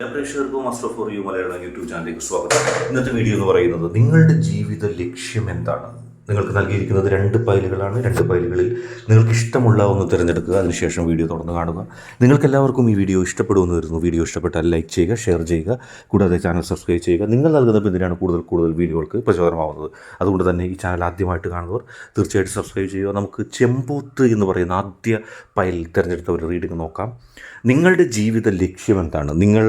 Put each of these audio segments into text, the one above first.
പ്രേക്ഷകർക്കും master for you Malayalam YouTube ചാനലിലേക്ക് സ്വാഗതം. ഇന്നത്തെ വീഡിയോ എന്ന് പറയുന്നത് നിങ്ങളുടെ ജീവിത ലക്ഷ്യം എന്താണ്? നിങ്ങൾക്ക് നൽകിയിരിക്കുന്നത് രണ്ട് ഫയലുകളാണ്. രണ്ട് ഫയലുകളിൽ നിങ്ങൾക്ക് ഇഷ്ടമുള്ള ഒന്ന് തിരഞ്ഞെടുക്കുക. അതിനുശേഷം വീഡിയോ തുടർന്ന് കാണുക. നിങ്ങൾക്ക് എല്ലാവർക്കും ഈ വീഡിയോ ഇഷ്ടപ്പെടുമെന്ന് വരുന്നു വീഡിയോ ഇഷ്ടപ്പെട്ടാൽ ലൈക്ക് ചെയ്യുക ഷെയർ ചെയ്യുക കൂടാതെ ചാനൽ സബ്സ്ക്രൈബ് ചെയ്യുക. നിങ്ങൾ നൽകുന്ന പിന്തുണയാണ് കൂടുതൽ കൂടുതൽ വീഡിയോകൾക്ക് പ്രചോദനമാവുന്നത്. അതുകൊണ്ട് തന്നെ ഈ ചാനൽ ആദ്യമായിട്ട് കാണുന്നവർ തീർച്ചയായിട്ടും സബ്സ്ക്രൈബ് ചെയ്യുക. നമുക്ക് ചെമ്പൂത്ത് എന്ന് പറയുന്ന ആദ്യ ഫയൽ തിരഞ്ഞെടുത്ത ഒരു റീഡിംഗ് നോക്കാം. നിങ്ങളുടെ ജീവിത ലക്ഷ്യം എന്താണ്? നിങ്ങൾ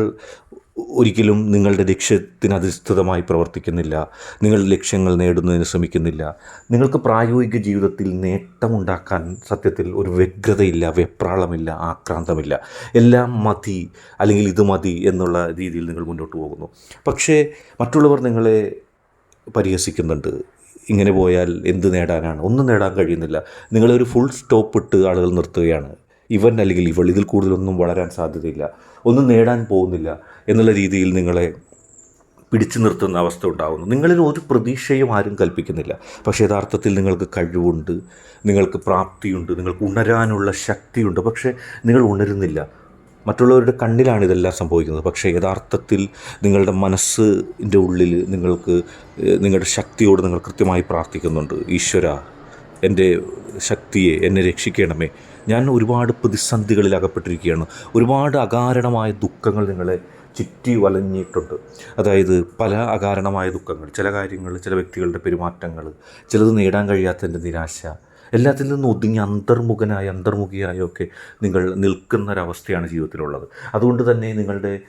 ഒരിക്കലും നിങ്ങളുടെ ലക്ഷ്യത്തിനധിഷ്ഠിതമായി പ്രവർത്തിക്കുന്നില്ല. നിങ്ങൾ ലക്ഷ്യങ്ങൾ നേടുന്നതിന് ശ്രമിക്കുന്നില്ല. നിങ്ങൾക്ക് പ്രായോഗിക ജീവിതത്തിൽ നേട്ടമുണ്ടാക്കാൻ സത്യത്തിൽ ഒരു വ്യഗ്രതയില്ല വെപ്രാളമില്ല ആക്രാന്തമില്ല. എല്ലാം മതി അല്ലെങ്കിൽ ഇത് മതി എന്നുള്ള രീതിയിൽ നിങ്ങൾ മുന്നോട്ട് പോകുന്നു. പക്ഷേ മറ്റുള്ളവർ നിങ്ങളെ പരിഹസിക്കുന്നുണ്ട്. ഇങ്ങനെ പോയാൽ എന്ത് നേടാനാണ്? ഒന്നും നേടാൻ കഴിയുന്നില്ല. നിങ്ങളൊരു ഫുൾ സ്റ്റോപ്പ് ഇട്ട് ആളുകൾ നിർത്തുകയാണ്. ഇവൻ അല്ലെങ്കിൽ ഇവൾ ഇതിൽ കൂടുതലൊന്നും വളരാൻ സാധ്യതയില്ല. ഒന്നും നേടാൻ പോകുന്നില്ല. എന്നുള്ള രീതിയിൽ നിങ്ങളെ പിടിച്ചു നിർത്തുന്ന അവസ്ഥ ഉണ്ടാകുന്നു നിങ്ങളിൽ ഒരു പ്രതീക്ഷയും ആരും കൽപ്പിക്കുന്നില്ല. പക്ഷേ യഥാർത്ഥത്തിൽ നിങ്ങൾക്ക് കഴിവുണ്ട് നിങ്ങൾക്ക് പ്രാപ്തിയുണ്ട് നിങ്ങൾക്ക് ഉണരാനുള്ള ശക്തിയുണ്ട്. പക്ഷേ നിങ്ങൾ ഉണരുന്നില്ല. മറ്റുള്ളവരുടെ കണ്ണിലാണ് ഇതെല്ലാം സംഭവിക്കുന്നത്. പക്ഷേ യഥാർത്ഥത്തിൽ നിങ്ങളുടെ മനസ്സിന്റെ ഉള്ളിൽ നിങ്ങൾക്ക് നിങ്ങളുടെ ശക്തിയോട് നിങ്ങൾ കൃത്യമായി പ്രാർത്ഥിക്കുന്നുണ്ട്. ഈശ്വര എന്റെ ശക്തിയെ എന്നെ രക്ഷിക്കണമേ. ഞാൻ ഒരുപാട് പ്രതിസന്ധികളിൽ അകപ്പെട്ടിരിക്കുകയാണ്. ഒരുപാട് അകാരണമായ ദുഃഖങ്ങൾ നിങ്ങളെ ചുറ്റി വലഞ്ഞിട്ടുണ്ട്. അതായത് പല അകാരണമായ ദുഃഖങ്ങൾ ചില കാര്യങ്ങൾ ചില വ്യക്തികളുടെ പെരുമാറ്റങ്ങൾ ചിലത് നേടാൻ കഴിയാത്തതിന്റെ നിരാശ എല്ലാത്തിൽ നിന്നും ഒതുങ്ങി അന്തർമുഖനായി അന്തർമുഖിയായൊക്കെ നിങ്ങൾ നിൽക്കുന്ന ഒരവസ്ഥയാണ് ജീവിതത്തിലുള്ളത്. അതുകൊണ്ട് തന്നെ നിങ്ങളുടെ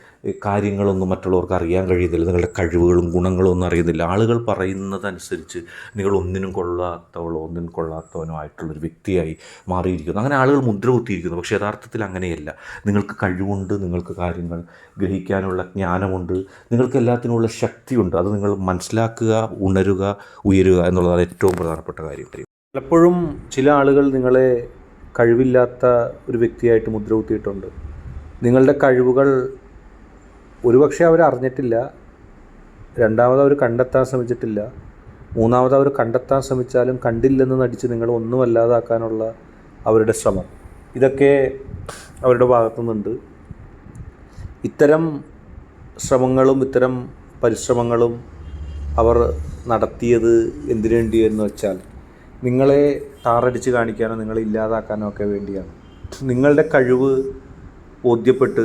കാര്യങ്ങളൊന്നും മറ്റുള്ളവർക്ക് അറിയാൻ കഴിയുന്നില്ല നിങ്ങളുടെ കഴിവുകളും ഗുണങ്ങളും ഒന്നും അറിയുന്നില്ല. ആളുകൾ പറയുന്നതനുസരിച്ച് നിങ്ങൾ ഒന്നിനും കൊള്ളാത്തവളോ ഒന്നിനും കൊള്ളാത്തവനോ ആയിട്ടുള്ളൊരു വ്യക്തിയായി മാറിയിരിക്കുന്നു. അങ്ങനെ ആളുകൾ മുദ്ര കുത്തിയിരിക്കുന്നു പക്ഷേ യഥാർത്ഥത്തിൽ അങ്ങനെയല്ല. നിങ്ങൾക്ക് കഴിവുണ്ട് നിങ്ങൾക്ക് കാര്യങ്ങൾ ഗ്രഹിക്കാനുള്ള ജ്ഞാനമുണ്ട് നിങ്ങൾക്ക് എല്ലാത്തിനുമുള്ള ശക്തിയുണ്ട്. അത് നിങ്ങൾ മനസ്സിലാക്കുക ഉണരുക ഉയരുക എന്നുള്ളതാണ് ഏറ്റവും പ്രധാനപ്പെട്ട കാര്യം. പലപ്പോഴും ചില ആളുകൾ നിങ്ങളെ കഴിവില്ലാത്ത ഒരു വ്യക്തിയായിട്ട് മുദ്ര കുത്തിയിട്ടുണ്ട്. നിങ്ങളുടെ കഴിവുകൾ ഒരുപക്ഷെ അവർ അറിഞ്ഞിട്ടില്ല രണ്ടാമത് അവർ കണ്ടെത്താൻ ശ്രമിച്ചിട്ടില്ല മൂന്നാമത് അവർ കണ്ടെത്താൻ ശ്രമിച്ചാലും കണ്ടില്ലെന്ന് നടിച്ച് നിങ്ങൾ ഒന്നും അല്ലാതാക്കാനുള്ള അവരുടെ ശ്രമം. ഇതൊക്കെ അവരുടെ ഭാഗത്തു നിന്നുണ്ട്. ഇത്തരം ശ്രമങ്ങളും ഇത്തരം പരിശ്രമങ്ങളും അവർ നടത്തിയത് എന്തിനു വേണ്ടി എന്ന് വെച്ചാൽ നിങ്ങളെ താറടിച്ച് കാണിക്കാനോ നിങ്ങളെ ഇല്ലാതാക്കാനോ ഒക്കെ വേണ്ടിയാണ്. നിങ്ങളുടെ കഴിവ് ബോധ്യപ്പെട്ട്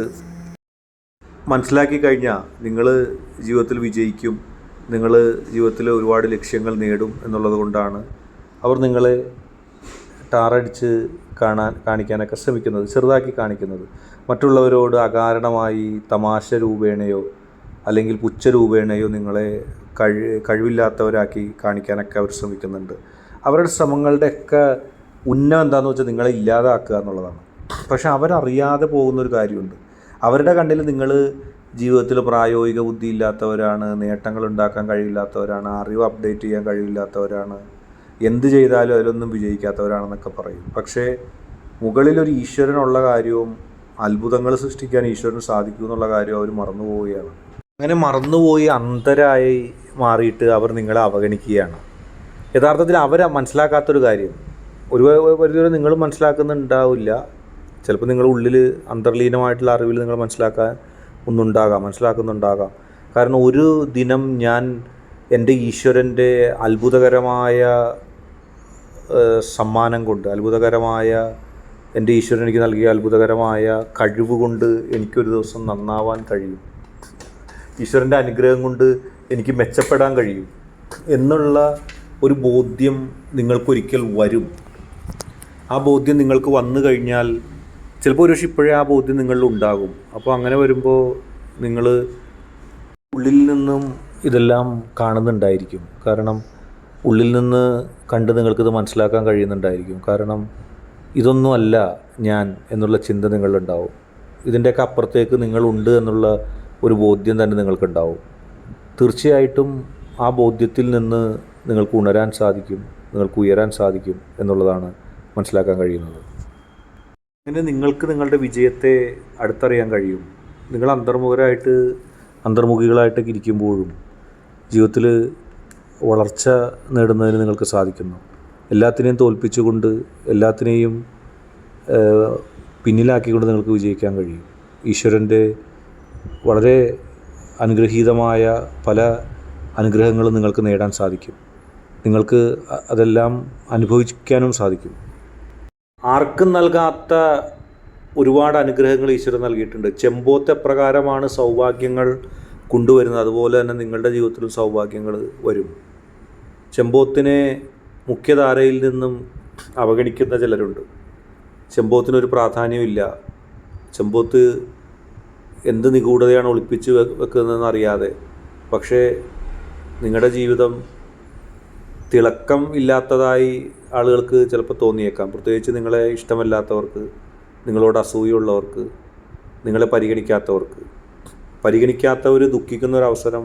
മനസ്സിലാക്കി കഴിഞ്ഞാൽ നിങ്ങൾ ജീവിതത്തിൽ വിജയിക്കും നിങ്ങൾ ജീവിതത്തിൽ ഒരുപാട് ലക്ഷ്യങ്ങൾ നേടും എന്നുള്ളത് കൊണ്ടാണ് അവർ നിങ്ങളെ ടാറടിച്ച് കാണാൻ കാണിക്കാനൊക്കെ ശ്രമിക്കുന്നത് ചെറുതാക്കി കാണിക്കുന്നത്. മറ്റുള്ളവരോട് അകാരണമായി തമാശ രൂപേണയോ അല്ലെങ്കിൽ പുച്ഛ രൂപേണയോ നിങ്ങളെ കഴി കഴിവില്ലാത്തവരാക്കി കാണിക്കാനൊക്കെ അവർ ശ്രമിക്കുന്നുണ്ട്. അവരുടെ ശ്രമങ്ങളുടെയൊക്കെ ഉന്നം എന്താണെന്ന് വെച്ചാൽ നിങ്ങളെ ഇല്ലാതാക്കുക എന്നുള്ളതാണ്. പക്ഷെ അവരറിയാതെ പോകുന്നൊരു കാര്യമുണ്ട്. അവരുടെ കണ്ണിൽ നിങ്ങൾ ജീവിതത്തിൽ പ്രായോഗിക ബുദ്ധി ഇല്ലാത്തവരാണ് നേട്ടങ്ങൾ ഉണ്ടാക്കാൻ കഴിയില്ലാത്തവരാണ് അറിവ് അപ്ഡേറ്റ് ചെയ്യാൻ കഴിവില്ലാത്തവരാണ് എന്ത് ചെയ്താലും അതിലൊന്നും വിജയിക്കാത്തവരാണെന്നൊക്കെ പറയും. പക്ഷേ മുകളിലൊരു ഈശ്വരനുള്ള കാര്യവും അത്ഭുതങ്ങൾ സൃഷ്ടിക്കാൻ ഈശ്വരന് സാധിക്കും എന്നുള്ള കാര്യം അവർ മറന്നു പോവുകയാണ് അങ്ങനെ മറന്നുപോയി അന്തരായി മാറിയിട്ട് അവർ നിങ്ങളെ അവഗണിക്കുകയാണ്. യഥാർത്ഥത്തിൽ അവർ മനസ്സിലാക്കാത്തൊരു കാര്യം. ഒരു പരിധിവരെ നിങ്ങൾ മനസ്സിലാക്കുന്നുണ്ടാവില്ല. ചിലപ്പോൾ നിങ്ങളുടെ ഉള്ളിൽ അന്തർലീനമായിട്ടുള്ള അറിവിൽ നിങ്ങൾ മനസ്സിലാക്കാൻ ഒന്നുണ്ടാകാം മനസ്സിലാക്കുന്നുണ്ടാകാം. കാരണം ഒരു ദിനം ഞാൻ എന്റെ ഈശ്വരന്റെ അത്ഭുതകരമായ സമ്മാനം കൊണ്ട് അത്ഭുതകരമായ എന്റെ ഈശ്വരൻ എനിക്ക് നൽകിയ അത്ഭുതകരമായ കഴിവ് കൊണ്ട് എനിക്കൊരു ദിവസം നന്നാവാൻ കഴിയും. ഈശ്വരന്റെ അനുഗ്രഹം കൊണ്ട് എനിക്ക് മെച്ചപ്പെടാൻ കഴിയും. എന്നുള്ള ഒരു ബോധ്യം നിങ്ങൾക്കൊരിക്കൽ വരും. ആ ബോധ്യം നിങ്ങൾക്ക് വന്നു കഴിഞ്ഞാൽ ചിലപ്പോൾ ഒരുപക്ഷെ ഇപ്പോഴേ ആ ബോധ്യം നിങ്ങളിൽ ഉണ്ടാകും. അപ്പോൾ അങ്ങനെ വരുമ്പോൾ നിങ്ങൾ ഉള്ളിൽ നിന്നും ഇതെല്ലാം കാണുന്നുണ്ടായിരിക്കും. കാരണം ഉള്ളിൽ നിന്ന് കണ്ട് നിങ്ങൾക്കിത് മനസ്സിലാക്കാൻ കഴിയുന്നുണ്ടായിരിക്കും. കാരണം ഇതൊന്നുമല്ല ഞാൻ എന്നുള്ള ചിന്ത നിങ്ങളിലുണ്ടാവും. ഇതിന്റെയൊക്കെ അപ്പുറത്തേക്ക് നിങ്ങളുണ്ട് എന്നുള്ള ഒരു ബോധ്യം തന്നെ നിങ്ങൾക്കുണ്ടാവും. തീർച്ചയായിട്ടും ആ ബോധ്യത്തിൽ നിന്ന് നിങ്ങൾക്ക് ഉണരാൻ സാധിക്കും നിങ്ങൾക്ക് ഉയരാൻ സാധിക്കും എന്നുള്ളതാണ് മനസ്സിലാക്കാൻ കഴിയുന്നത്. അങ്ങനെ നിങ്ങൾക്ക് നിങ്ങളുടെ വിജയത്തെ അടുത്തറിയാൻ കഴിയും? നിങ്ങൾ അന്തർമുഖരായിട്ട് അന്തർമുഖികളായിട്ടൊക്കെ ഇരിക്കുമ്പോഴും ജീവിതത്തിൽ വളർച്ച നേടുന്നതിന് നിങ്ങൾക്ക് സാധിക്കുന്നു. എല്ലാത്തിനെയും തോൽപ്പിച്ചുകൊണ്ട് എല്ലാത്തിനെയും പിന്നിലാക്കിക്കൊണ്ട് നിങ്ങൾക്ക് വിജയിക്കാൻ കഴിയും. ഈശ്വരന്റെ വളരെ അനുഗ്രഹീതമായ പല അനുഗ്രഹങ്ങളും നിങ്ങൾക്ക് നേടാൻ സാധിക്കും. നിങ്ങൾക്ക് അതെല്ലാം അനുഭവിക്കാനും സാധിക്കും. ആർക്കും നൽകാത്ത ഒരുപാട് അനുഗ്രഹങ്ങൾ ഈശ്വരൻ നൽകിയിട്ടുണ്ട്. ചെമ്പോത്തെ പ്രകാരമാണ് സൗഭാഗ്യങ്ങൾ കൊണ്ടുവരുന്നത്. അതുപോലെ തന്നെ നിങ്ങളുടെ ജീവിതത്തിലും സൗഭാഗ്യങ്ങൾ വരും. ചെമ്പോത്തിനെ മുഖ്യധാരയിൽ നിന്നും അവഗണിക്കുന്ന ചിലരുണ്ട്. ചെമ്പോത്തിനൊരു പ്രാധാന്യമില്ല ചെമ്പോത്ത് എന്ത് നിഗൂഢതയാണ് ഒളിപ്പിച്ച് വെക്കുന്നതെന്ന് അറിയാതെ പക്ഷേ നിങ്ങളുടെ ജീവിതം തിളക്കം ഇല്ലാത്തതായി ആളുകൾക്ക് ചിലപ്പോൾ തോന്നിയേക്കാം. പ്രത്യേകിച്ച് നിങ്ങളെ ഇഷ്ടമല്ലാത്തവർക്ക് നിങ്ങളോട് അസൂയുള്ളവർക്ക് നിങ്ങളെ പരിഗണിക്കാത്തവർക്ക്. പരിഗണിക്കാത്തവർ ദുഃഖിക്കുന്ന ഒരു അവസരം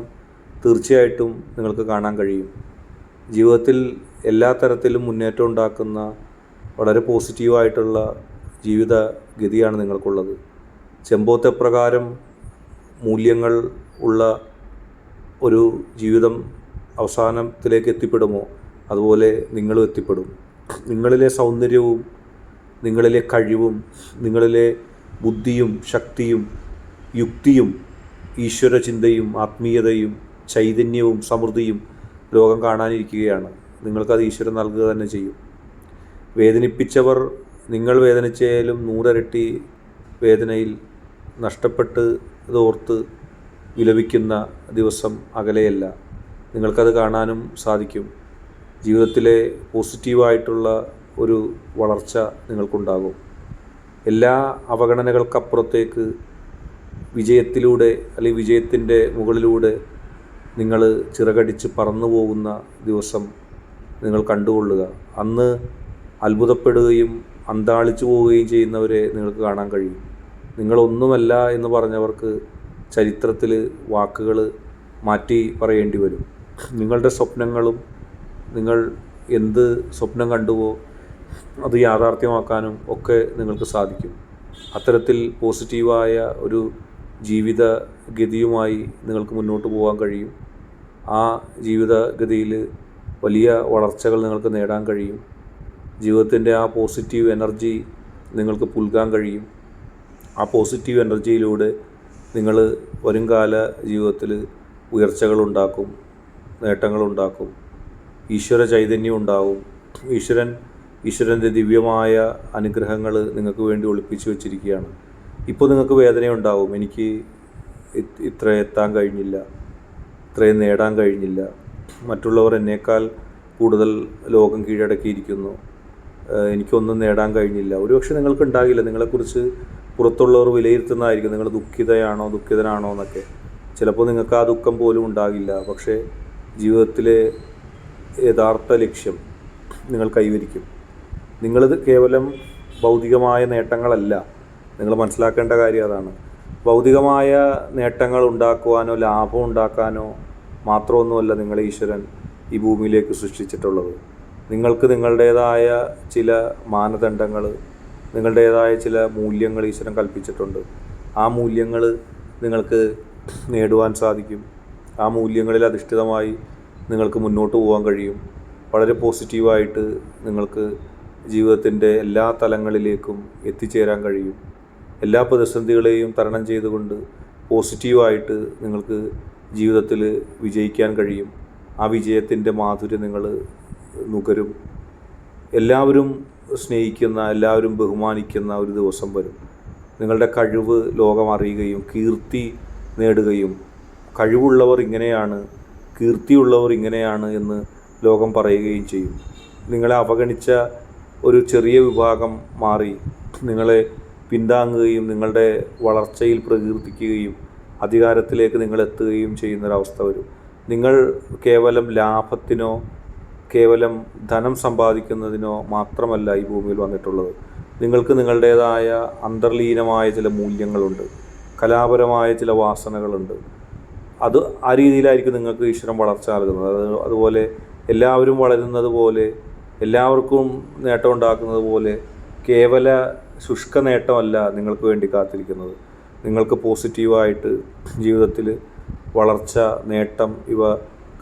തീർച്ചയായിട്ടും നിങ്ങൾക്ക് കാണാൻ കഴിയും. ജീവിതത്തിൽ എല്ലാ തരത്തിലും മുന്നേറ്റം ഉണ്ടാക്കുന്ന വളരെ പോസിറ്റീവായിട്ടുള്ള ജീവിത ഗതിയാണ് നിങ്ങൾക്കുള്ളത്. ചെമ്പോത്തെ പ്രകാരം മൂല്യങ്ങൾ ഉള്ള ഒരു ജീവിതം അവസാനത്തിലേക്ക് എത്തിപ്പെടുമോ അതുപോലെ നിങ്ങളും എത്തിപ്പെടും. നിങ്ങളിലെ സൗന്ദര്യവും നിങ്ങളിലെ കഴിവും നിങ്ങളിലെ ബുദ്ധിയും ശക്തിയും യുക്തിയും ഈശ്വര ചിന്തയും ആത്മീയതയും ചൈതന്യവും സമൃദ്ധിയും ലോകം കാണാനിരിക്കുകയാണ്. നിങ്ങൾക്കത് ഈശ്വരൻ നൽകുക തന്നെ ചെയ്യും. വേദനിപ്പിച്ചവർ നിങ്ങൾ വേദനിച്ചാലും നൂറരട്ടി വേദനയിൽ നഷ്ടപ്പെട്ട് ഇതോർത്ത് വിലപിക്കുന്ന ദിവസം അകലെയല്ല. നിങ്ങൾക്കത് കാണാനും സാധിക്കും. ജീവിതത്തിലെ പോസിറ്റീവായിട്ടുള്ള ഒരു വളർച്ച നിങ്ങൾക്കുണ്ടാകും. എല്ലാ അവഗണനകൾക്കപ്പുറത്തേക്ക് വിജയത്തിലൂടെ അല്ലെങ്കിൽ വിജയത്തിന്റെ മുകളിലൂടെ നിങ്ങൾ ചിറകടിച്ച് പറന്നു പോകുന്ന ദിവസം നിങ്ങൾ കണ്ടുകൊള്ളുക. അന്ന് അത്ഭുതപ്പെടുകയും അന്താളിച്ചു പോവുകയും ചെയ്യുന്നവരെ നിങ്ങൾക്ക് കാണാൻ കഴിയും. നിങ്ങളൊന്നുമല്ല എന്ന് പറഞ്ഞവർക്ക് ചരിത്രത്തിൽ വാക്കുകൾ മാറ്റി പറയേണ്ടി വരും. നിങ്ങളുടെ സ്വപ്നങ്ങളും നിങ്ങൾ എന്ത് സ്വപ്നം കണ്ടുവോ അത് യാഥാർത്ഥ്യമാക്കാനും ഒക്കെ നിങ്ങൾക്ക് സാധിക്കും. അത്തരത്തിൽ പോസിറ്റീവായ ഒരു ജീവിത ഗതിയുമായി നിങ്ങൾക്ക് മുന്നോട്ട് പോകാൻ കഴിയും. ആ ജീവിതഗതിയിൽ വലിയ വളർച്ചകൾ നിങ്ങൾക്ക് നേടാൻ കഴിയും. ജീവിതത്തിന്റെ ആ പോസിറ്റീവ് എനർജി നിങ്ങൾക്ക് പുൽകാൻ കഴിയും. ആ പോസിറ്റീവ് എനർജിയിലൂടെ നിങ്ങൾ വരുംകാല ജീവിതത്തിൽ ഉയർച്ചകളുണ്ടാക്കും നേട്ടങ്ങളുണ്ടാക്കും. ഈശ്വര ചൈതന്യം ഉണ്ടാവും. ഈശ്വരൻ ഈശ്വരന്റെ ദിവ്യമായ അനുഗ്രഹങ്ങൾ നിങ്ങൾക്ക് വേണ്ടി ഒളിപ്പിച്ചു വെച്ചിരിക്കുകയാണ്. ഇപ്പോൾ നിങ്ങൾക്ക് വേദനയുണ്ടാവും. എനിക്ക് ഇത് ഇത്ര എത്താൻ കഴിഞ്ഞില്ല. ഇത്രയും നേടാൻ കഴിഞ്ഞില്ല. മറ്റുള്ളവർ എന്നേക്കാൾ കൂടുതൽ ലോകം കീഴടക്കിയിരിക്കുന്നു. എനിക്കൊന്നും നേടാൻ കഴിഞ്ഞില്ല. ഒരുപക്ഷെ നിങ്ങൾക്ക് ഉണ്ടാകില്ല. നിങ്ങളെക്കുറിച്ച് പുറത്തുള്ളവർ വിലയിരുത്തുന്നതായിരിക്കും. നിങ്ങൾ ദുഃഖിതയാണോ ദുഃഖിതനാണോ എന്നൊക്കെ. ചിലപ്പോൾ നിങ്ങൾക്ക് ആ ദുഃഖം പോലും ഉണ്ടാകില്ല. പക്ഷേ ജീവിതത്തിലെ യഥാർത്ഥ ലക്ഷ്യം നിങ്ങൾ കൈവരിക്കും. നിങ്ങളിത് കേവലം ഭൗതികമായ നേട്ടങ്ങളല്ല. നിങ്ങൾ മനസ്സിലാക്കേണ്ട കാര്യം അതാണ്. ഭൗതികമായ നേട്ടങ്ങൾ ഉണ്ടാക്കുവാനോ ലാഭം ഉണ്ടാക്കാനോ മാത്രമൊന്നുമല്ല നിങ്ങളെ ഈശ്വരൻ ഈ ഭൂമിയിലേക്ക് സൃഷ്ടിച്ചിട്ടുള്ളത്. നിങ്ങൾക്ക് നിങ്ങളുടേതായ ചില മാനദണ്ഡങ്ങൾ നിങ്ങളുടേതായ ചില മൂല്യങ്ങൾ ഈശ്വരൻ കൽപ്പിച്ചിട്ടുണ്ട്. ആ മൂല്യങ്ങൾ നിങ്ങൾക്ക് നേടുവാൻ സാധിക്കും. ആ മൂല്യങ്ങളിൽ അധിഷ്ഠിതമായി നിങ്ങൾക്ക് മുന്നോട്ട് പോകാൻ കഴിയും. വളരെ പോസിറ്റീവായിട്ട് നിങ്ങൾക്ക് ജീവിതത്തിന്റെ എല്ലാ തലങ്ങളിലേക്കും എത്തിച്ചേരാൻ കഴിയും. എല്ലാ പ്രതിസന്ധികളെയും തരണം ചെയ്തുകൊണ്ട് പോസിറ്റീവായിട്ട് നിങ്ങൾക്ക് ജീവിതത്തിൽ വിജയിക്കാൻ കഴിയും. ആ വിജയത്തിന്റെ മാധുര്യം നിങ്ങൾ നുകരും. എല്ലാവരും സ്നേഹിക്കുന്ന എല്ലാവരും ബഹുമാനിക്കുന്ന ഒരു ദിവസം വരും. നിങ്ങളുടെ കഴിവ് ലോകം അറിയുകയും കീർത്തി നേടുകയും കഴിവുള്ളവർ ഇങ്ങനെയാണ് കീർത്തിയുള്ളവർ ഇങ്ങനെയാണ് എന്ന് ലോകം പറയുകയും ചെയ്യും. നിങ്ങളെ അവഗണിച്ച ഒരു ചെറിയ വിഭാഗം മാറി നിങ്ങളെ പിന്താങ്ങുകയും നിങ്ങളുടെ വളർച്ചയിൽ പ്രകീർത്തിക്കുകയും അധികാരത്തിലേക്ക് നിങ്ങൾ എത്തുകയും ചെയ്യുന്നൊരവസ്ഥ വരും. നിങ്ങൾ കേവലം ലാഭത്തിനോ കേവലം ധനം സമ്പാദിക്കുന്നതിനോ മാത്രമല്ല ഈ ഭൂമിയിൽ വന്നിട്ടുള്ളത്. നിങ്ങൾക്ക് നിങ്ങളുടേതായ അന്തർലീനമായ ചില മൂല്യങ്ങളുണ്ട്. കലാപരമായ ചില വാസനകളുണ്ട്. അത് ആ രീതിയിലായിരിക്കും നിങ്ങൾക്ക് ഈശ്വരൻ വളർച്ച നൽകുന്നത്. അത് അതുപോലെ എല്ലാവരും വളരുന്നത് പോലെ എല്ലാവർക്കും നേട്ടം ഉണ്ടാക്കുന്നത് പോലെ കേവല ശുഷ്ക നേട്ടമല്ല നിങ്ങൾക്ക് വേണ്ടി കാത്തിരിക്കുന്നത്. നിങ്ങൾക്ക് പോസിറ്റീവായിട്ട് ജീവിതത്തിൽ വളർച്ച നേട്ടം ഇവ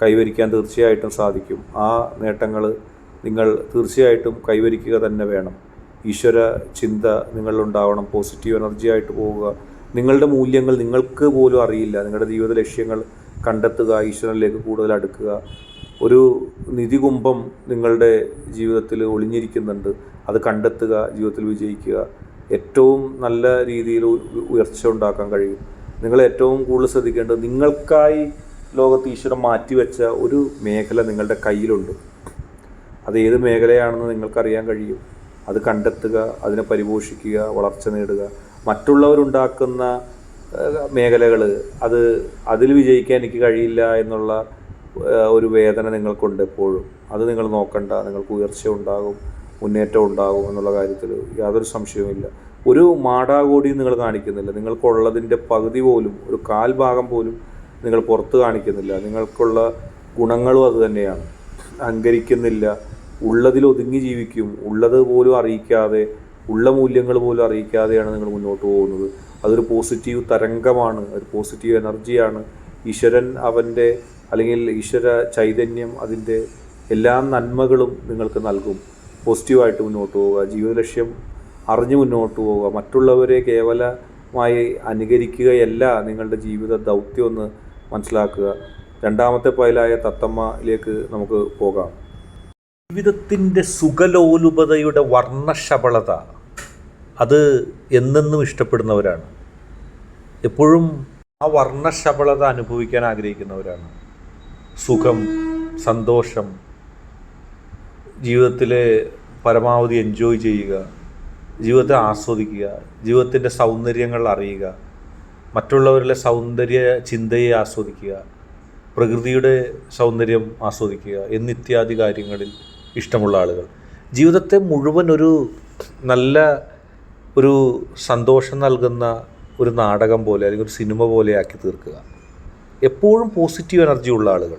കൈവരിക്കാൻ തീർച്ചയായിട്ടും സാധിക്കും. ആ നേട്ടങ്ങൾ നിങ്ങൾ തീർച്ചയായിട്ടും കൈവരിക്കുക തന്നെ വേണം. ഈശ്വര ചിന്ത നിങ്ങളിലുണ്ടാവണം. പോസിറ്റീവ് എനർജി ആയിട്ട് പോവുക നിങ്ങളുടെ മൂല്യങ്ങൾ നിങ്ങൾക്ക് പോലും അറിയില്ല. നിങ്ങളുടെ ജീവിത ലക്ഷ്യങ്ങൾ കണ്ടെത്തുക ഈശ്വരനിലേക്ക് കൂടുതൽ അടുക്കുക. ഒരു നിധികുംഭം നിങ്ങളുടെ ജീവിതത്തിൽ ഒളിഞ്ഞിരിക്കുന്നുണ്ട്. അത് കണ്ടെത്തുക ജീവിതത്തിൽ വിജയിക്കുക. ഏറ്റവും നല്ല രീതിയിൽ ഉയർച്ച ഉണ്ടാക്കാൻ കഴിയും. നിങ്ങൾ ഏറ്റവും കൂടുതൽ ശ്രദ്ധിക്കേണ്ടത് നിങ്ങൾക്കായി ലോകത്ത് ഈശ്വരൻ മാറ്റിവെച്ച ഒരു മേഖല നിങ്ങളുടെ കയ്യിലുണ്ട്. അത് ഏത് മേഖലയാണെന്ന് നിങ്ങൾക്കറിയാൻ കഴിയും. അത് കണ്ടെത്തുക അതിനെ പരിപോഷിക്കുക വളർച്ച നേടുക. മറ്റുള്ളവരുണ്ടാക്കുന്ന മേഖലകൾ അത് അതിൽ വിജയിക്കാൻ എനിക്ക് കഴിയില്ല എന്നുള്ള ഒരു വേദന നിങ്ങൾക്കുണ്ട് എപ്പോഴും. അത് നിങ്ങൾ നോക്കണ്ട. നിങ്ങൾക്ക് ഉയർച്ച ഉണ്ടാകും മുന്നേറ്റം ഉണ്ടാകും എന്നുള്ള കാര്യത്തിൽ യാതൊരു സംശയവുമില്ല ഒരു മാടാകോടിയും നിങ്ങൾ കാണിക്കുന്നില്ല. നിങ്ങൾക്കുള്ളതിന്റെ പകുതി പോലും ഒരു കാൽ ഭാഗം പോലും നിങ്ങൾ പുറത്ത് കാണിക്കുന്നില്ല. നിങ്ങൾക്കുള്ള ഗുണങ്ങളും അത് തന്നെയാണ്. അഹങ്കരിക്കുന്നില്ല. ഉള്ളതിൽ ഒതുങ്ങി ജീവിക്കും. ഉള്ളത് പോലും അറിയിക്കാതെ ഉള്ള മൂല്യങ്ങൾ പോലും അറിയിക്കാതെയാണ് നിങ്ങൾ മുന്നോട്ട് പോകുന്നത്. അതൊരു പോസിറ്റീവ് തരംഗമാണ്. ഒരു പോസിറ്റീവ് എനർജിയാണ് ഈശ്വരൻ അവന്റെ അല്ലെങ്കിൽ ഈശ്വര ചൈതന്യം അതിന്റെ എല്ലാ നന്മകളും നിങ്ങൾക്ക് നൽകും. പോസിറ്റീവായിട്ട് മുന്നോട്ട് പോവുക. ജീവിത ലക്ഷ്യം അറിഞ്ഞു മുന്നോട്ട് പോവുക. മറ്റുള്ളവരെ കേവലമായി അനുകരിക്കുകയല്ല നിങ്ങളുടെ ജീവിത ദൗത്യം ഒന്ന് മനസ്സിലാക്കുക. രണ്ടാമത്തെ പൈലായ തത്തമ്മയിലേക്ക് നമുക്ക് പോകാം. ജീവിതത്തിന്റെ സുഖലോലുപതയുടെ വർണശബളത അത് എന്നെന്നും ഇഷ്ടപ്പെടുന്നവരാണ്. എപ്പോഴും ആ വർണശബളത അനുഭവിക്കാൻ ആഗ്രഹിക്കുന്നവരാണ്. സുഖം സന്തോഷം ജീവിതത്തിലെ പരമാവധി എൻജോയ് ചെയ്യുക ജീവിതത്തെ ആസ്വദിക്കുക ജീവിതത്തിന്റെ സൗന്ദര്യങ്ങൾ അറിയുക മറ്റുള്ളവരിലെ സൗന്ദര്യ ചിന്തയെ ആസ്വദിക്കുക പ്രകൃതിയുടെ സൗന്ദര്യം ആസ്വദിക്കുക എന്നിത്യാദി കാര്യങ്ങളിൽ ഇഷ്ടമുള്ള ആളുകൾ. ജീവിതത്തെ മുഴുവൻ ഒരു നല്ല ഒരു സന്തോഷം നൽകുന്ന ഒരു നാടകം പോലെ അല്ലെങ്കിൽ ഒരു സിനിമ പോലെ ആക്കി തീർക്കുക. എപ്പോഴും പോസിറ്റീവ് എനർജി ഉള്ള ആളുകൾ.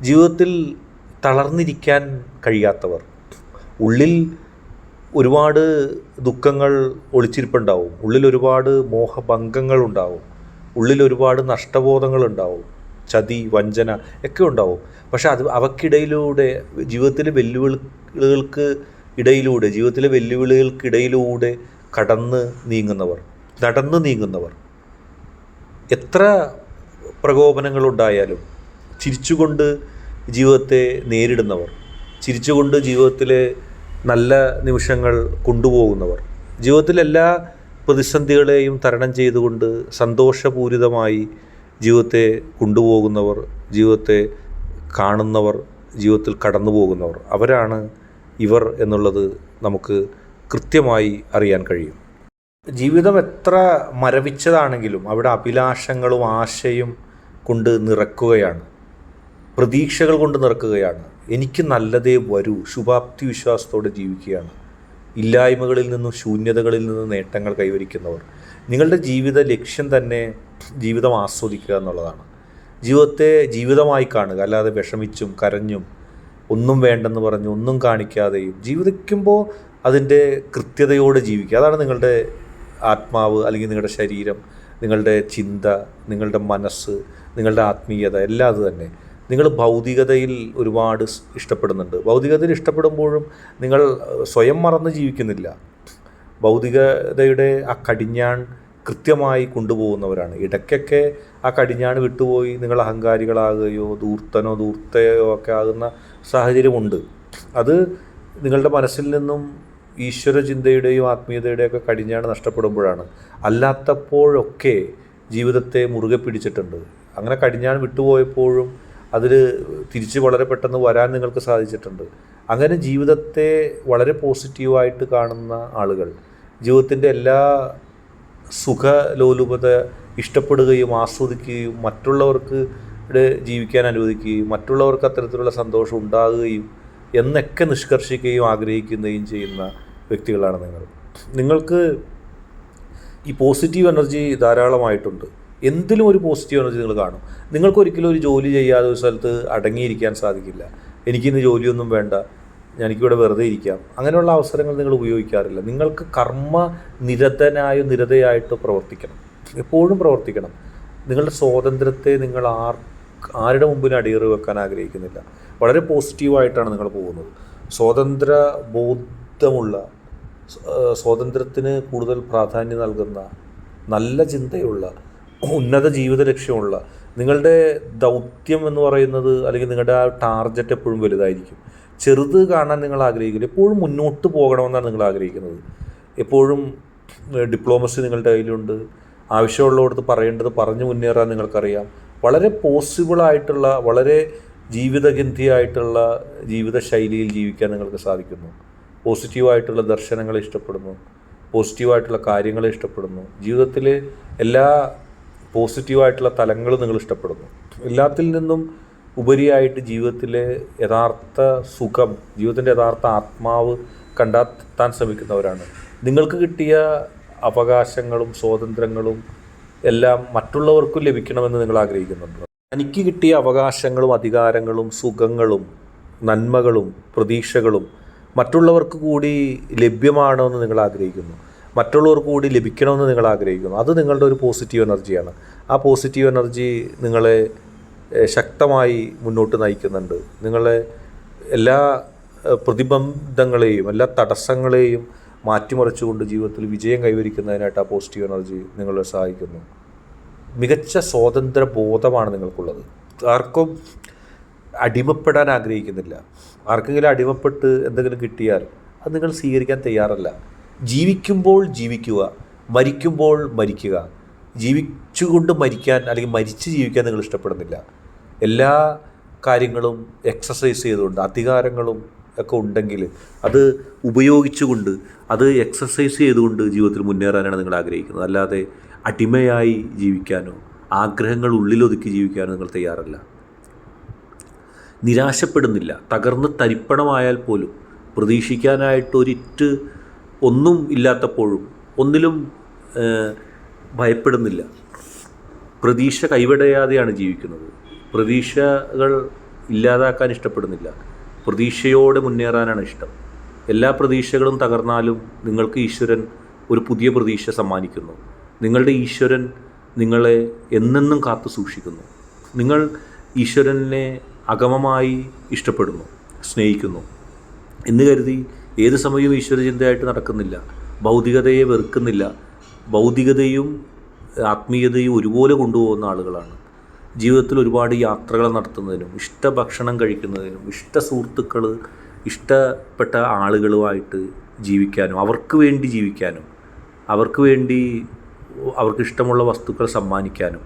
ജീവിതത്തിൽ തളർന്നിരിക്കാൻ കഴിയാത്തവർ. ഉള്ളിൽ ഒരുപാട് ദുഃഖങ്ങൾ ഒളിച്ചിരിപ്പുണ്ടാവും. ഉള്ളിൽ ഒരുപാട് മോഹഭംഗങ്ങൾ ഉണ്ടാവും. ഉള്ളിൽ ഒരുപാട് നഷ്ടബോധങ്ങൾ ഉണ്ടാവും. ചതി വഞ്ചന ഒക്കെ ഉണ്ടാവും. പക്ഷെ അത് അവക്കിടയിലൂടെ ജീവിതത്തിലെ വെല്ലുവിളികൾക്ക് ഇടയിലൂടെ ജീവിതത്തിലെ വെല്ലുവിളികൾക്കിടയിലൂടെ കടന്ന് നീങ്ങുന്നവർ നടന്ന് നീങ്ങുന്നവർ എത്ര പ്രകോപനങ്ങളുണ്ടായാലും ചിരിച്ചുകൊണ്ട് ജീവിതത്തെ നേരിടുന്നവർ ചിരിച്ചുകൊണ്ട് ജീവിതത്തിലെ നല്ല നിമിഷങ്ങൾ കൊണ്ടുപോകുന്നവർ ജീവിതത്തിലെല്ലാ പ്രതിസന്ധികളെയും തരണം ചെയ്തുകൊണ്ട് സന്തോഷപൂരിതമായി ജീവിതത്തെ കൊണ്ടുപോകുന്നവർ ജീവിതത്തെ കാണുന്നവർ ജീവിതത്തിൽ കടന്നു പോകുന്നവർ അവരാണ് ഇവർ എന്നുള്ളത് നമുക്ക് കൃത്യമായി അറിയാൻ കഴിയും. ജീവിതം എത്ര മരവിച്ചതാണെങ്കിലും അവിടെ അഭിലാഷങ്ങളും ആശയും കൊണ്ട് നിറക്കുകയാണ്. പ്രതീക്ഷകൾ കൊണ്ട് നിറക്കുകയാണ്. എനിക്ക് നല്ലതേ വരൂ ശുഭാപ്തി വിശ്വാസത്തോടെ ജീവിക്കുകയാണ്. ഇല്ലായ്മകളിൽ നിന്നും ശൂന്യതകളിൽ നിന്നും നേട്ടങ്ങൾ കൈവരിക്കുന്നവർ. നിങ്ങളുടെ ജീവിത ലക്ഷ്യം തന്നെ ജീവിതം ആസ്വദിക്കുക എന്നുള്ളതാണ്. ജീവിതത്തെ ജീവിതമായി കാണുക അല്ലാതെ വിഷമിച്ചും കരഞ്ഞും ഒന്നും വേണ്ടെന്ന് പറഞ്ഞ് ഒന്നും കാണിക്കാതെയും ജീവിക്കുമ്പോൾ അതിന്റെ കൃത്യതയോടെ ജീവിക്കുക. അതാണ് നിങ്ങളുടെ ആത്മാവ് അല്ലെങ്കിൽ നിങ്ങളുടെ ശരീരം നിങ്ങളുടെ ചിന്ത നിങ്ങളുടെ മനസ്സ് നിങ്ങളുടെ ആത്മീയത എല്ലാം അത് തന്നെ. നിങ്ങൾ ഭൗതികതയിൽ ഒരുപാട് ഇഷ്ടപ്പെടുന്നുണ്ട്. ഭൗതികതയിൽ ഇഷ്ടപ്പെടുമ്പോഴും നിങ്ങൾ സ്വയം മറന്ന് ജീവിക്കുന്നില്ല. ഭൗതികതയുടെ ആ കടിഞ്ഞാൺ കൃത്യമായി കൊണ്ടുപോകുന്നവരാണ്. ഇടയ്ക്കൊക്കെ ആ കടിഞ്ഞാൺ വിട്ടുപോയി നിങ്ങൾ അഹങ്കാരികളാകുകയോ ദൂർത്തനോ ദൂർത്തയോ ഒക്കെ ആകുന്ന സാഹചര്യമുണ്ട്. അത് നിങ്ങളുടെ മനസ്സിൽ നിന്നും ഈശ്വര ചിന്തയുടെയും ആത്മീയതയുടെയും ഒക്കെ കടിഞ്ഞാണ് നഷ്ടപ്പെടുമ്പോഴാണ്. അല്ലാത്തപ്പോഴൊക്കെ ജീവിതത്തെ മുറുകെ പിടിച്ചിട്ടുണ്ട്. അങ്ങനെ കടിഞ്ഞാൺ വിട്ടുപോയപ്പോഴും അതിൽ തിരിച്ച് വളരെ പെട്ടെന്ന് വരാൻ നിങ്ങൾക്ക് സാധിച്ചിട്ടുണ്ട്. അങ്ങനെ ജീവിതത്തെ വളരെ പോസിറ്റീവായിട്ട് കാണുന്ന ആളുകൾ ജീവിതത്തിന്റെ എല്ലാ സുഖലോലുപത ഇഷ്ടപ്പെടുകയും ആസ്വദിക്കുകയും മറ്റുള്ളവർക്ക് ജീവിക്കാൻ അനുവദിക്കുകയും മറ്റുള്ളവർക്ക് അത്തരത്തിലുള്ള സന്തോഷം ഉണ്ടാകുകയും എന്നൊക്കെ നിഷ്കർഷിക്കുകയും ആഗ്രഹിക്കുകയും ചെയ്യുന്ന വ്യക്തികളാണ് നിങ്ങൾ. നിങ്ങൾക്ക് ഈ പോസിറ്റീവ് എനർജി ധാരാളമായിട്ടുണ്ട്. എന്തിലും ഒരു പോസിറ്റീവ് എനർജി നിങ്ങൾ കാണും. നിങ്ങൾക്ക് ഒരിക്കലും ഒരു ജോലി ചെയ്യാതെ ഒരു സ്ഥലത്ത് അടങ്ങിയിരിക്കാൻ സാധിക്കില്ല. എനിക്കിന്ന് ജോലിയൊന്നും വേണ്ട. ഞാനിക്കിവിടെ വെറുതെ ഇരിക്കാം. അങ്ങനെയുള്ള അവസരങ്ങൾ നിങ്ങൾ ഉപയോഗിക്കാറില്ല. നിങ്ങൾക്ക് കർമ്മ നിരതനായോ നിരതയായിട്ട് പ്രവർത്തിക്കണം. എപ്പോഴും പ്രവർത്തിക്കണം. നിങ്ങളുടെ സ്വാതന്ത്ര്യത്തെ നിങ്ങൾ ആർ ആരുടെ മുമ്പിൽ അടിയറി വെക്കാൻ ആഗ്രഹിക്കുന്നില്ല. വളരെ പോസിറ്റീവായിട്ടാണ് നിങ്ങൾ പോകുന്നത്. സ്വാതന്ത്ര്യ ബോധമുള്ള സ്വാതന്ത്ര്യത്തിന് കൂടുതൽ പ്രാധാന്യം നൽകുന്ന നല്ല ചിന്തയുള്ള ഉന്നത ജീവിത ലക്ഷ്യമുള്ള നിങ്ങളുടെ ദൗത്യം എന്ന് പറയുന്നത് അല്ലെങ്കിൽ നിങ്ങളുടെ ആ ടാർജറ്റ് എപ്പോഴും വലുതായിരിക്കും. ചെറുത് കാണാൻ നിങ്ങൾ ആഗ്രഹിക്കില്ല. എപ്പോഴും മുന്നോട്ട് പോകണമെന്നാണ് നിങ്ങൾ ആഗ്രഹിക്കുന്നത്. എപ്പോഴും ഡിപ്ലോമസി നിങ്ങളുടെ കയ്യിലുണ്ട്. ആവശ്യമുള്ളിടത്ത് പറയേണ്ടത് പറഞ്ഞു മുന്നേറാൻ നിങ്ങൾക്കറിയാം. വളരെ പോസിബിളായിട്ടുള്ള വളരെ ജീവിതഗന്ധിയായിട്ടുള്ള ജീവിതശൈലിയിൽ ജീവിക്കാൻ നിങ്ങൾക്ക് സാധിക്കുന്നു. പോസിറ്റീവായിട്ടുള്ള ദർശനങ്ങളെ ഇഷ്ടപ്പെടുന്നു. പോസിറ്റീവായിട്ടുള്ള കാര്യങ്ങളെ ഇഷ്ടപ്പെടുന്നു. ജീവിതത്തിൽ എല്ലാ പോസിറ്റീവായിട്ടുള്ള തലങ്ങളും നിങ്ങൾ ഇഷ്ടപ്പെടുന്നു. എല്ലാത്തിൽ നിന്നും ഉപരിയായിട്ട് ജീവിതത്തിലെ യഥാർത്ഥ സുഖം ജീവിതത്തിന്റെ യഥാർത്ഥ ആത്മാവ് കണ്ടെത്താൻ ശ്രമിക്കുന്നവരാണ്. നിങ്ങൾക്ക് കിട്ടിയ അവകാശങ്ങളും സ്വാതന്ത്ര്യങ്ങളും എല്ലാം മറ്റുള്ളവർക്കും ലഭിക്കണമെന്ന് നിങ്ങൾ ആഗ്രഹിക്കുന്നുണ്ടോ? തനിക്ക് കിട്ടിയ അവകാശങ്ങളും അധികാരങ്ങളും സുഖങ്ങളും നന്മകളും പ്രതീക്ഷകളും മറ്റുള്ളവർക്ക് കൂടി ലഭ്യമാണോ എന്ന് നിങ്ങൾ ആഗ്രഹിക്കുന്നു. മറ്റുള്ളവർക്ക് കൂടി ലഭിക്കണമെന്ന് നിങ്ങൾ ആഗ്രഹിക്കുന്നു. അത് നിങ്ങളുടെ ഒരു പോസിറ്റീവ് എനർജിയാണ് ആ പോസിറ്റീവ് എനർജി നിങ്ങളെ ശക്തമായി മുന്നോട്ട് നയിക്കുന്നുണ്ട്. നിങ്ങളെ എല്ലാ പ്രതിബന്ധങ്ങളെയും എല്ലാ തടസ്സങ്ങളെയും മാറ്റിമറിച്ചുകൊണ്ട് ജീവിതത്തിൽ വിജയം കൈവരിക്കുന്നതിനായിട്ട് ആ പോസിറ്റീവ് എനർജി നിങ്ങളെ സഹായിക്കുന്നു. മികച്ച സ്വാതന്ത്ര്യ ബോധമാണ് നിങ്ങൾക്കുള്ളത്. ആർക്കും അടിമപ്പെടാൻ ആഗ്രഹിക്കുന്നില്ല. ആർക്കെങ്കിലും അടിമപ്പെട്ട് എന്തെങ്കിലും കിട്ടിയാൽ അത് നിങ്ങൾ സ്വീകരിക്കാൻ തയ്യാറല്ല. ജീവിക്കുമ്പോൾ ജീവിക്കുക മരിക്കുമ്പോൾ മരിക്കുക. ജീവിച്ചുകൊണ്ട് മരിക്കാൻ അല്ലെങ്കിൽ മരിച്ച് ജീവിക്കാൻ നിങ്ങൾ ഇഷ്ടപ്പെടുന്നില്ല. എല്ലാ കാര്യങ്ങളും എക്സസൈസ് ചെയ്തുകൊണ്ട് അധികാരങ്ങളും ഒക്കെ ഉണ്ടെങ്കിൽ അത് ഉപയോഗിച്ചുകൊണ്ട് അത് എക്സസൈസ് ചെയ്തുകൊണ്ട് ജീവിതത്തിൽ മുന്നേറാനാണ് നിങ്ങൾ ആഗ്രഹിക്കുന്നത്. അല്ലാതെ അടിമയായി ജീവിക്കാനോ ആഗ്രഹങ്ങൾ ഉള്ളിലൊതുക്കി ജീവിക്കാനോ നിങ്ങൾ തയ്യാറല്ല. നിരാശപ്പെടുന്നില്ല. തകർന്ന് തരിപ്പണമായാൽ പോലും പ്രതീക്ഷിക്കാനായിട്ട് ഒരിറ്റ് ഒന്നും ഇല്ലാത്തപ്പോഴും ഒന്നിലും ഭയപ്പെടുന്നില്ല. പ്രതീക്ഷ കൈവിടയാതെയാണ് ജീവിക്കുന്നത്. പ്രതീക്ഷകൾ ഇല്ലാതാക്കാൻ ഇഷ്ടപ്പെടുന്നില്ല. പ്രതീക്ഷയോടെ മുന്നേറാനാണ് ഇഷ്ടം. എല്ലാ പ്രതീക്ഷകളും തകർന്നാലും നിങ്ങൾക്ക് ഈശ്വരൻ ഒരു പുതിയ പ്രതീക്ഷ സമ്മാനിക്കുന്നു. നിങ്ങളുടെ ഈശ്വരൻ നിങ്ങളെ എന്നെന്നും കാത്തു സൂക്ഷിക്കുന്നു. നിങ്ങൾ ഈശ്വരനെ അഗമമായി ഇഷ്ടപ്പെടുന്നു സ്നേഹിക്കുന്നു. എന്ന് കരുതി ഏത് സമയവും ഈശ്വരചിന്തയായിട്ട് നടക്കുന്നില്ല. ഭൗതികതയെ വെറുക്കുന്നില്ല. ഭൗതികതയും ആത്മീയതയും ഒരുപോലെ കൊണ്ടുപോകുന്ന ആളുകളാണ്. ജീവിതത്തിൽ ഒരുപാട് യാത്രകൾ നടത്തുന്നതിനും ഇഷ്ട ഭക്ഷണം കഴിക്കുന്നതിനും ഇഷ്ട സുഹൃത്തുക്കൾ ഇഷ്ടപ്പെട്ട ആളുകളുമായിട്ട് ജീവിക്കാനും അവർക്ക് വേണ്ടി ജീവിക്കാനും അവർക്ക് വേണ്ടി അവർക്ക് ഇഷ്ടമുള്ള വസ്തുക്കൾ സമ്മാനിക്കാനും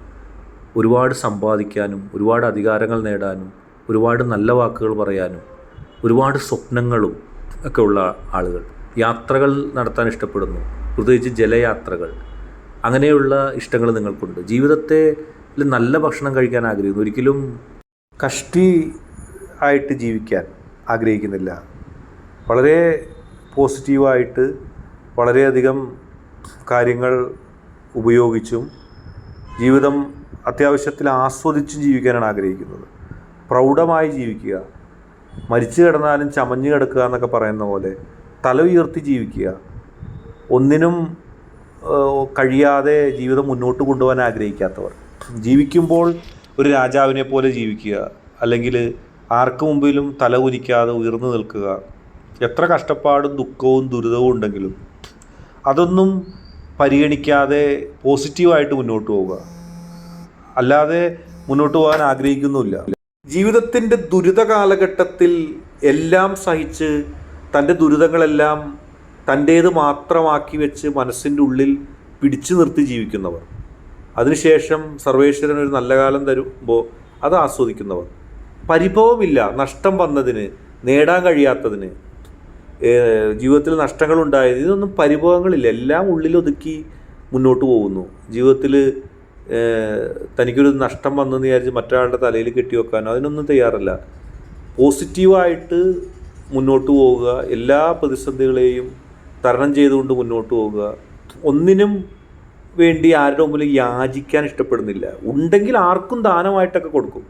ഒരുപാട് സമ്പാദിക്കാനും ഒരുപാട് അധികാരങ്ങൾ നേടാനും ഒരുപാട് നല്ല വാക്കുകൾ പറയാനും ഒരുപാട് സ്വപ്നങ്ങളും ഒക്കെ ഉള്ള ആളുകൾ. യാത്രകൾ നടത്താൻ ഇഷ്ടപ്പെടുന്നു. പ്രത്യേകിച്ച് ജലയാത്രകൾ. അങ്ങനെയുള്ള ഇഷ്ടങ്ങൾ നിങ്ങൾക്കുണ്ട്. ജീവിതത്തെ നല്ല ഭക്ഷണം കഴിക്കാൻ ആഗ്രഹിക്കുന്നു. ഒരിക്കലും കഷ്ടി ആയിട്ട് ജീവിക്കാൻ ആഗ്രഹിക്കുന്നില്ല. വളരെ പോസിറ്റീവായിട്ട് വളരെയധികം കാര്യങ്ങൾ ഉപയോഗിച്ചും ജീവിതം അത്യാവശ്യത്തിൽ ആസ്വദിച്ചും ജീവിക്കാനാണ് ആഗ്രഹിക്കുന്നത്. പ്രൗഢമായി ജീവിക്കുക മരിച്ചു കിടന്നാലും ചമഞ്ഞു കിടക്കുക എന്നൊക്കെ പറയുന്ന പോലെ തല ഉയർത്തി ജീവിക്കുക ഒന്നിനും കഴിയാതെ ജീവിതം മുന്നോട്ട് കൊണ്ടുപോകാൻ ആഗ്രഹിക്കാത്തവർ. ജീവിക്കുമ്പോൾ ഒരു രാജാവിനെ പോലെ ജീവിക്കുക. അല്ലെങ്കിൽ ആർക്ക് മുമ്പിലും തലകുനിക്കാതെ ഉയർന്നു നിൽക്കുക. എത്ര കഷ്ടപ്പാടും ദുഃഖവും ദുരിതവും ഉണ്ടെങ്കിലും അതൊന്നും പരിഗണിക്കാതെ പോസിറ്റീവായിട്ട് മുന്നോട്ട് പോവുക. അല്ലാതെ മുന്നോട്ട് പോകാൻ ആഗ്രഹിക്കുന്നുമില്ല. ജീവിതത്തിന്റെ ദുരിത കാലഘട്ടത്തിൽ എല്ലാം സഹിച്ച് തന്റെ ദുരിതങ്ങളെല്ലാം തന്റേത് മാത്രമാക്കി വെച്ച് മനസ്സിന്റെ ഉള്ളിൽ പിടിച്ചു നിർത്തി ജീവിക്കുന്നവർ. അതിനുശേഷം സർവേശ്വരൻ ഒരു നല്ല കാലം തരുമ്പോൾ അത് ആസ്വദിക്കുന്നവർ. പരിഭവമില്ല നഷ്ടം വന്നതിന് നേടാൻ കഴിയാത്തതിന്. ജീവിതത്തിൽ നഷ്ടങ്ങളുണ്ടായത് ഇതൊന്നും പരിഭവങ്ങളില്ല. എല്ലാം ഉള്ളിലൊതുക്കി മുന്നോട്ട് പോകുന്നു. ജീവിതത്തിൽ തനിക്കൊരു നഷ്ടം വന്നെന്ന് വിചാരിച്ച് മറ്റൊരാളുടെ തലയിൽ കെട്ടിവെക്കാനോ അതിനൊന്നും തയ്യാറല്ല. പോസിറ്റീവായിട്ട് മുന്നോട്ട് പോവുക എല്ലാ പ്രതിസന്ധികളെയും തരണം ചെയ്തുകൊണ്ട് മുന്നോട്ട് പോവുക. ഒന്നിനും വേണ്ടി ആരുടെ മുമ്പിൽ യാചിക്കാൻ ഇഷ്ടപ്പെടുന്നില്ല. ഉണ്ടെങ്കിൽ ആർക്കും ദാനമായിട്ടൊക്കെ കൊടുക്കും.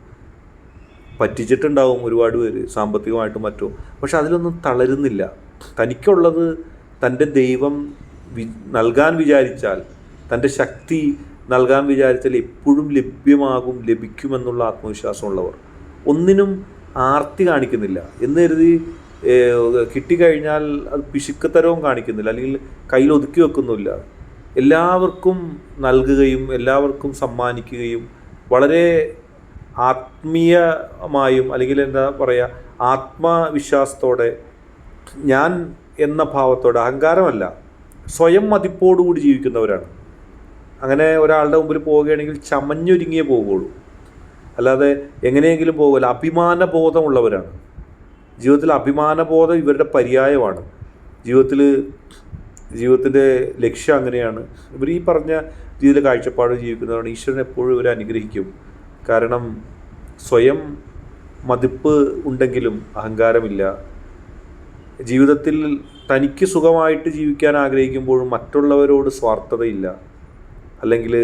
പറ്റിച്ചിട്ടുണ്ടാവും ഒരുപാട് പേര് സാമ്പത്തികമായിട്ടും മറ്റും. പക്ഷെ അതിലൊന്നും തളരുന്നില്ല. തനിക്കുള്ളത് തന്റെ ദൈവം വി നൽകാൻ വിചാരിച്ചാൽ തന്റെ ശക്തി നൽകാൻ വിചാരിച്ചാൽ എപ്പോഴും ലഭ്യമാകും ലഭിക്കുമെന്നുള്ള ആത്മവിശ്വാസമുള്ളവർ. ഒന്നിനും ആർത്തി കാണിക്കുന്നില്ല. എന്ന് കരുതി കിട്ടിക്കഴിഞ്ഞാൽ അത് പിശുക്കത്തരവും കാണിക്കുന്നില്ല. അല്ലെങ്കിൽ കയ്യിൽ ഒതുക്കി വെക്കുന്നില്ല എല്ലാവർക്കും നൽകുകയും എല്ലാവർക്കും സമ്മാനിക്കുകയും വളരെ ആത്മീയമായും അല്ലെങ്കിൽ എന്താ പറയുക ആത്മവിശ്വാസത്തോടെ ഞാൻ എന്ന ഭാവത്തോടെ അഹങ്കാരമല്ല സ്വയം മതിപ്പോടുകൂടി ജീവിക്കുന്നവരാണ്. അങ്ങനെ ഒരാളുടെ മുമ്പിൽ പോവുകയാണെങ്കിൽ ചമഞ്ഞൊരുങ്ങിയേ പോവുകയുള്ളൂ. അല്ലാതെ എങ്ങനെയെങ്കിലും പോകില്ല അഭിമാനബോധമുള്ളവരാണ്. ജീവിതത്തിൽ അഭിമാനബോധം ഇവരുടെ പര്യായമാണ്. ജീവിതത്തിൽ ജീവിതത്തിന്റെ ലക്ഷ്യം അങ്ങനെയാണ്. ഇവർ ഈ പറഞ്ഞ രീതിയിലെ കാഴ്ചപ്പാട് ജീവിക്കുന്നവരാണ്. ഈശ്വരൻ എപ്പോഴും ഇവരെ അനുഗ്രഹിക്കും. കാരണം സ്വയം മതിപ്പ് ഉണ്ടെങ്കിലും അഹങ്കാരമില്ല. ജീവിതത്തിൽ തനിക്ക് സുഖമായിട്ട് ജീവിക്കാൻ ആഗ്രഹിക്കുമ്പോഴും മറ്റുള്ളവരോട് സ്വാർത്ഥതയില്ല. അല്ലെങ്കിൽ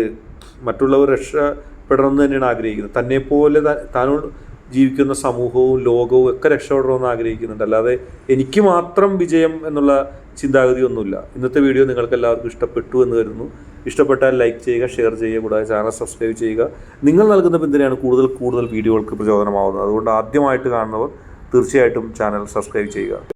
മറ്റുള്ളവർ രക്ഷപ്പെടണമെന്ന് തന്നെയാണ് ആഗ്രഹിക്കുന്നത്. തന്നെപ്പോലെ പോലെ താനോട് ജീവിക്കുന്ന സമൂഹവും ലോകവും ഒക്കെ രക്ഷപ്പെടണമെന്ന് ആഗ്രഹിക്കുന്നുണ്ട്. അല്ലാതെ എനിക്ക് മാത്രം വിജയം എന്നുള്ള ചിന്താഗതിയൊന്നുമില്ല. ഇന്നത്തെ വീഡിയോ നിങ്ങൾക്ക് എല്ലാവർക്കും ഇഷ്ടപ്പെട്ടു എന്ന് കരുതുന്നു. ഇഷ്ടപ്പെട്ടാൽ ലൈക്ക് ചെയ്യുക ഷെയർ ചെയ്യുക കൂടാതെ ചാനൽ സബ്സ്ക്രൈബ് ചെയ്യുക. നിങ്ങൾ നൽകുന്ന പിന്തുണയാണ് കൂടുതൽ കൂടുതൽ വീഡിയോകൾക്ക് പ്രചോദനമാവുന്നത്. അതുകൊണ്ട് ആദ്യമായിട്ട് കാണുന്നവർ തീർച്ചയായിട്ടും ചാനൽ സബ്സ്ക്രൈബ് ചെയ്യുക.